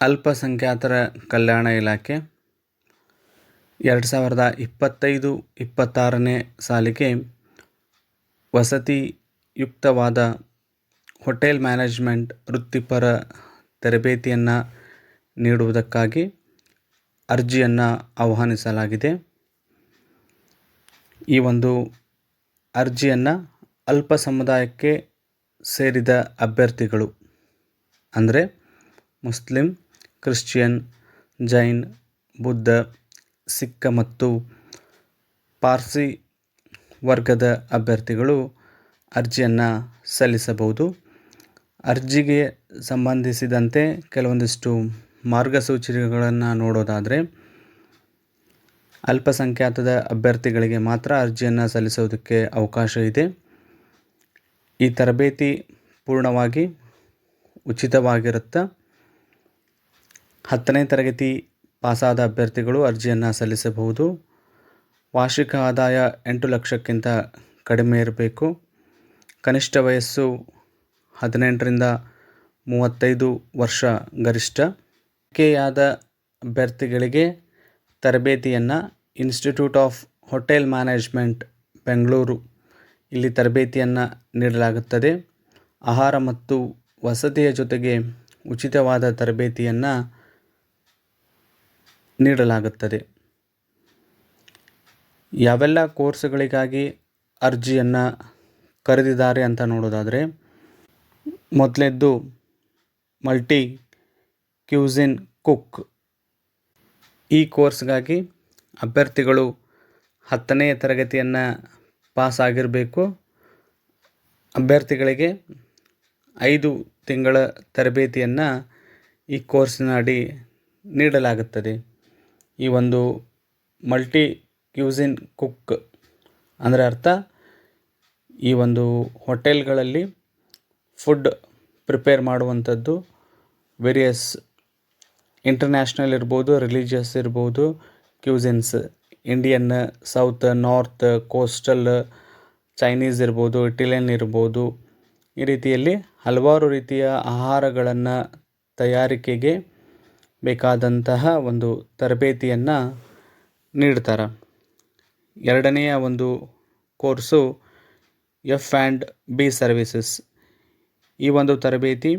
ಅಲ್ಪಸಂಖ್ಯಾತರ ಕಲ್ಯಾಣ ಇಲಾಖೆ ಎರಡು ಸಾವಿರದ ಇಪ್ಪತ್ತೈದು ಇಪ್ಪತ್ತಾರನೇ ಸಾಲಿಗೆ ವಸತಿಯುಕ್ತವಾದ ಹೋಟೆಲ್ ಮ್ಯಾನೇಜ್ಮೆಂಟ್ ವೃತ್ತಿಪರ ತರಬೇತಿಯನ್ನು ನೀಡುವುದಕ್ಕಾಗಿ ಅರ್ಜಿಯನ್ನು ಆಹ್ವಾನಿಸಲಾಗಿದೆ. ಈ ಒಂದು ಅರ್ಜಿಯನ್ನು ಅಲ್ಪ ಸಮುದಾಯಕ್ಕೆ ಸೇರಿದ ಅಭ್ಯರ್ಥಿಗಳು ಅಂದರೆ ಮುಸ್ಲಿಂ ಕ್ರಿಶ್ಚಿಯನ್, ಜೈನ್, ಬುದ್ಧ, ಸಿಕ್ಕ ಮತ್ತು ಪಾರ್ಸಿ ವರ್ಗದ ಅಭ್ಯರ್ಥಿಗಳು ಅರ್ಜಿಯನ್ನು ಸಲ್ಲಿಸಬಹುದು. ಅರ್ಜಿಗೆ ಸಂಬಂಧಿಸಿದಂತೆ ಕೆಲವೊಂದಿಷ್ಟು ಮಾರ್ಗಸೂಚಿಗಳನ್ನು ನೋಡೋದಾದರೆ, ಅಲ್ಪಸಂಖ್ಯಾತದ ಅಭ್ಯರ್ಥಿಗಳಿಗೆ ಮಾತ್ರ ಅರ್ಜಿಯನ್ನು ಸಲ್ಲಿಸೋದಕ್ಕೆ ಅವಕಾಶ ಇದೆ. ಈ ತರಬೇತಿ ಪೂರ್ಣವಾಗಿ ಉಚಿತವಾಗಿರುತ್ತೆ ಹತ್ತನೇ ತರಗತಿ ಪಾಸಾದ ಅಭ್ಯರ್ಥಿಗಳು ಅರ್ಜಿಯನ್ನು ಸಲ್ಲಿಸಬಹುದು. ವಾರ್ಷಿಕ ಆದಾಯ ಎಂಟು ಲಕ್ಷಕ್ಕಿಂತ ಕಡಿಮೆ ಇರಬೇಕು. ಕನಿಷ್ಠ ವಯಸ್ಸು ಹದಿನೆಂಟರಿಂದ ಮೂವತ್ತೈದು ವರ್ಷ ಗರಿಷ್ಠ. ಆಯ್ಕೆಯಾದ ಅಭ್ಯರ್ಥಿಗಳಿಗೆ ತರಬೇತಿಯನ್ನು institute of hotel management Bengaluru. ಇಲ್ಲಿ ತರಬೇತಿಯನ್ನು ನೀಡಲಾಗುತ್ತದೆ. ಆಹಾರ ಮತ್ತು ವಸತಿಯ ಜೊತೆಗೆ ಉಚಿತವಾದ ತರಬೇತಿಯನ್ನು ನೀಡಲಾಗುತ್ತದೆ. ಯಾವೆಲ್ಲ ಕೋರ್ಸ್ಗಳಿಗಾಗಿ ಅರ್ಜಿಯನ್ನು ಕರೆದಿದ್ದಾರೆ ಅಂತ ನೋಡೋದಾದರೆ ಮೊದಲನೇದ್ದು ಮಲ್ಟಿ ಕ್ಯೂಸಿನ್ ಕುಕ್. ಈ ಕೋರ್ಸ್ಗಾಗಿ ಅಭ್ಯರ್ಥಿಗಳು ಹತ್ತನೇ ತರಗತಿಯನ್ನು ಪಾಸ್ ಆಗಿರಬೇಕು ಅಭ್ಯರ್ಥಿಗಳಿಗೆ ಐದು ತಿಂಗಳ ತರಬೇತಿಯನ್ನು ಈ ಕೋರ್ಸಿನ ಅಡಿ ನೀಡಲಾಗುತ್ತದೆ. ಈ ಒಂದು ಮಲ್ಟಿ ಕ್ಯೂಸಿನ್ ಕುಕ್ ಅಂದರೆ ಅರ್ಥ, ಈ ಒಂದು ಹೋಟೆಲ್ಗಳಲ್ಲಿ ಫುಡ್ ಪ್ರಿಪೇರ್ ಮಾಡುವಂಥದ್ದು ವೇರಿಯಸ್ ಇಂಟರ್ನ್ಯಾಷನಲ್ ಇರ್ಬೋದು ರಿಲಿಜಿಯಸ್ ಇರ್ಬೋದು cuisines Indian south north coastal Chinese ಇರ್ಬೋದು ಇಟಲಿಯನ್ ಇರ್ಬೋದು, ಈ ರೀತಿಯಲ್ಲಿ ಹಲವಾರು ರೀತಿಯ ಆಹಾರಗಳನ್ನು ತಯಾರಿಕೆಗೆ ಬೇಕಾದಂತಹ ಒಂದು ತರಬೇತಿಯನ್ನು ನೀಡ್ತಾರೆ. ಎರಡನೆಯ ಒಂದು course F and B services. ಈ ಒಂದು ತರಬೇತಿ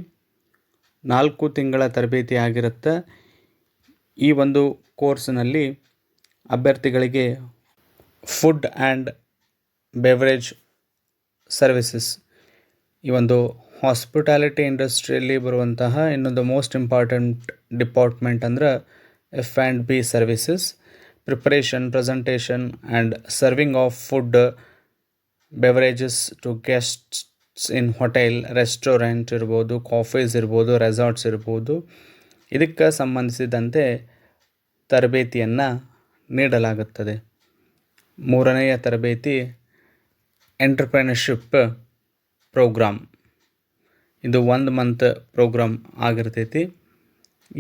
ನಾಲ್ಕು ತಿಂಗಳ ತರಬೇತಿ ಆಗಿರುತ್ತೆ. ಈ ಒಂದು ಕೋರ್ಸ್ನಲ್ಲಿ ಅಭ್ಯರ್ಥಿಗಳಿಗೆ ಫುಡ್ ಆ್ಯಂಡ್ ಬೆವರೇಜ್ ಸರ್ವಿಸಸ್ ಈ ಒಂದು ಹಾಸ್ಪಿಟಾಲಿಟಿ ಇಂಡಸ್ಟ್ರಿಯಲ್ಲಿ ಬರುವಂತಹ ಇನ್ನೊಂದು ಮೋಸ್ಟ್ ಇಂಪಾರ್ಟೆಂಟ್ ಡಿಪಾರ್ಟ್ಮೆಂಟ್ ಅಂದ್ರೆ F and B services preparation presentation and serving of food beverages to guests in hotel restaurant ಇರ್ಬೋದು ಕಾಫೀಸ್ ಇರ್ಬೋದು ರೆಸಾರ್ಟ್ಸ್ ಇರ್ಬೋದು. ಇದಕ್ಕೆ ಸಂಬಂಧಿಸಿದಂತೆ ತರಬೇತಿಯನ್ನು ನೀಡಲಾಗುತ್ತದೆ. ಮೂರನೆಯ ತರಬೇತಿ ಎಂಟರ್ಪ್ರೆನರ್ಶಿಪ್ ಪ್ರೋಗ್ರಾಮ್ ಇದು ಒಂದು ಮಂತ್ ಪ್ರೋಗ್ರಾಮ್ ಆಗಿರ್ತೈತಿ.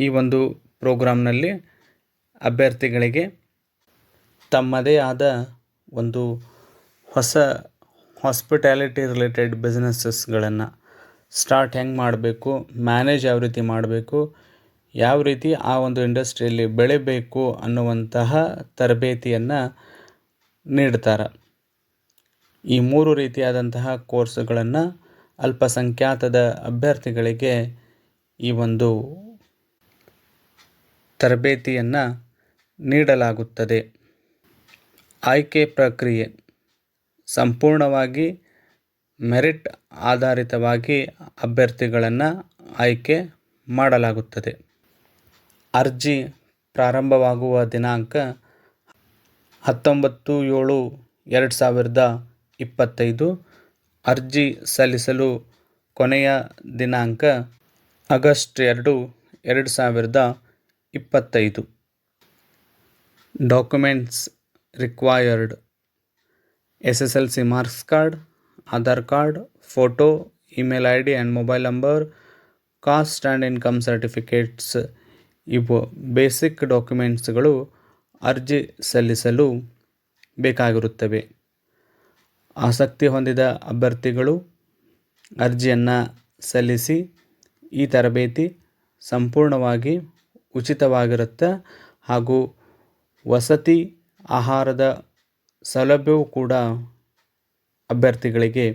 ಈ ಒಂದು ಪ್ರೋಗ್ರಾಮ್ನಲ್ಲಿ ಅಭ್ಯರ್ಥಿಗಳಿಗೆ ತಮ್ಮದೇ ಆದ ಒಂದು ಹೊಸ ಹಾಸ್ಪಿಟ್ಯಾಲಿಟಿ ರಿಲೇಟೆಡ್ ಬಿಸ್ನೆಸ್ಸಸ್ಗಳನ್ನು ಸ್ಟಾರ್ಟ್ ಹೆಂಗೆ ಮಾಡಬೇಕು ಮ್ಯಾನೇಜ್ ಯಾವ ರೀತಿ ಮಾಡಬೇಕು, ಯಾವ ರೀತಿ ಆ ಒಂದು ಇಂಡಸ್ಟ್ರಿಯಲ್ಲಿ ಬೆಳಿಬೇಕು ಅನ್ನುವಂತಹ ತರಬೇತಿಯನ್ನು ನೀಡ್ತಾರೆ. ಈ ಮೂರು ರೀತಿಯಾದಂತಹ ಕೋರ್ಸ್ಗಳನ್ನು ಅಲ್ಪಸಂಖ್ಯಾತದ ಅಭ್ಯರ್ಥಿಗಳಿಗೆ ಈ ಒಂದು ತರಬೇತಿಯನ್ನು ನೀಡಲಾಗುತ್ತದೆ. ಆಯ್ಕೆ ಪ್ರಕ್ರಿಯೆ ಸಂಪೂರ್ಣವಾಗಿ ಮೆರಿಟ್ ಆಧಾರಿತವಾಗಿ ಅಭ್ಯರ್ಥಿಗಳನ್ನು ಆಯ್ಕೆ ಮಾಡಲಾಗುತ್ತದೆ. ಅರ್ಜಿ ಪ್ರಾರಂಭವಾಗುವ ದಿನಾಂಕ ಹತ್ತೊಂಬತ್ತು ಏಳು ಎರಡು ಸಾವಿರದ ಇಪ್ಪತ್ತೈದು. ಅರ್ಜಿ ಸಲ್ಲಿಸಲು ಕೊನೆಯ ದಿನಾಂಕ ಆಗಸ್ಟ್ ಎರಡು ಎರಡು ಸಾವಿರದ ಇಪ್ಪತ್ತೈದು. Documents required. S S L C marks card, Aadhaar card, photo, email I D and mobile number, caste and income certificates ಇವು ಬೇಸಿಕ್ ಡಾಕ್ಯುಮೆಂಟ್ಸ್ಗಳು ಅರ್ಜಿ ಸಲ್ಲಿಸಲು ಬೇಕಾಗಿರುತ್ತವೆ. ಆಸಕ್ತಿ ಹೊಂದಿದ ಅಭ್ಯರ್ಥಿಗಳು ಅರ್ಜಿಯನ್ನು ಸಲ್ಲಿಸಿ ಈ ತರಬೇತಿ ಸಂಪೂರ್ಣವಾಗಿ ಉಚಿತವಾಗಿರುತ್ತೆ ಹಾಗೂ ವಸತಿ ಆಹಾರದ ಸೌಲಭ್ಯವೂ ಕೂಡ ಅಭ್ಯರ್ಥಿಗಳಿಗೆ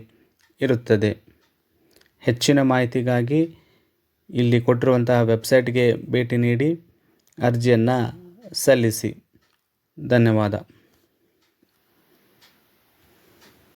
ಇರುತ್ತದೆ. ಹೆಚ್ಚಿನ ಮಾಹಿತಿಗಾಗಿ ಇಲ್ಲಿ ಕೊಟ್ಟಿರುವಂತಹ ವೆಬ್ಸೈಟ್ಗೆ ಭೇಟಿ ನೀಡಿ ಅರ್ಜಿಯನ್ನು ಸಲ್ಲಿಸಿ. ಧನ್ಯವಾದ.